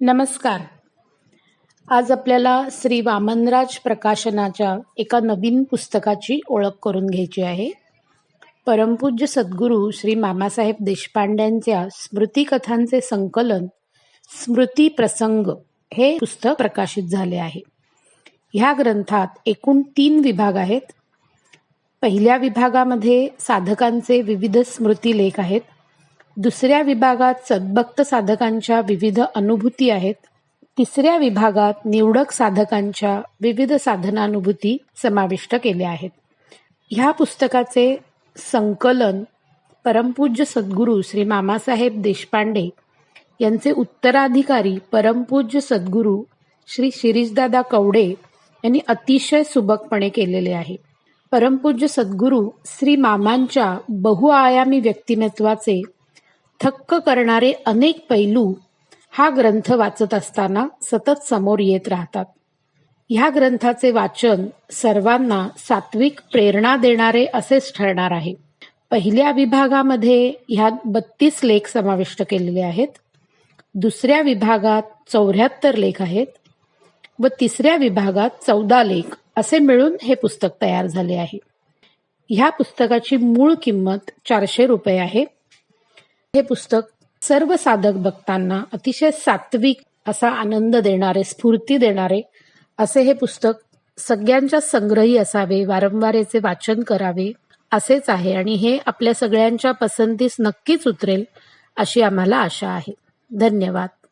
नमस्कार. आज आपल्याला श्री वामनराज प्रकाशनाच्या एका नवीन पुस्तकाची ओळख करून घ्यायची आहे. परमपूज्य सद्गुरू श्री मामासाहेब देशपांड्यांच्या स्मृतिकथांचे संकलन स्मृती प्रसंग हे पुस्तक प्रकाशित झाले आहे. ह्या ग्रंथात एकूण तीन विभाग आहेत. पहिल्या विभागामध्ये साधकांचे विविध स्मृतिलेख आहेत. दुसऱ्या विभागात सद्भक्त साधकांच्या विविध अनुभूती आहेत. तिसऱ्या विभागात निवडक साधकांच्या विविध साधनानुभूती समाविष्ट केल्या आहेत. ह्या पुस्तकाचे संकलन परमपूज्य सद्गुरू श्री मामासाहेब देशपांडे यांचे उत्तराधिकारी परमपूज्य सद्गुरू श्री शिरीषदादा कवडे यांनी अतिशय सुबकपणे केलेले आहे. परमपूज्य सद्गुरू श्री मामांच्या बहुआयामी व्यक्तिमत्वाचे थक्क करणारे अनेक पैलू हा ग्रंथ वाचत असताना सतत समोर येत राहतात. ह्या ग्रंथाचे वाचन सर्वांना सात्विक प्रेरणा देणारे असेच ठरणार आहे. पहिल्या विभागामध्ये ह्या बत्तीस लेख समाविष्ट केलेले आहेत. दुसऱ्या विभागात चौऱ्याहत्तर लेख आहेत व तिसऱ्या विभागात चौदा लेख असे मिळून हे पुस्तक तयार झाले आहे. ह्या पुस्तकाची मूळ किंमत चारशे रुपये आहे. हे पुस्तक सर्व साधक भक्तांना अतिशय सात्विक असा आनंद देणारे स्फूर्ती देणारे असे हे पुस्तक सगळ्यांच्या संग्रही असावे वारंवार याचे वाचन करावे असेच आहे आणि हे आपल्या सगळ्यांच्या पसंतीस नक्कीच उतरेल अशी आम्हाला आशा आहे. धन्यवाद.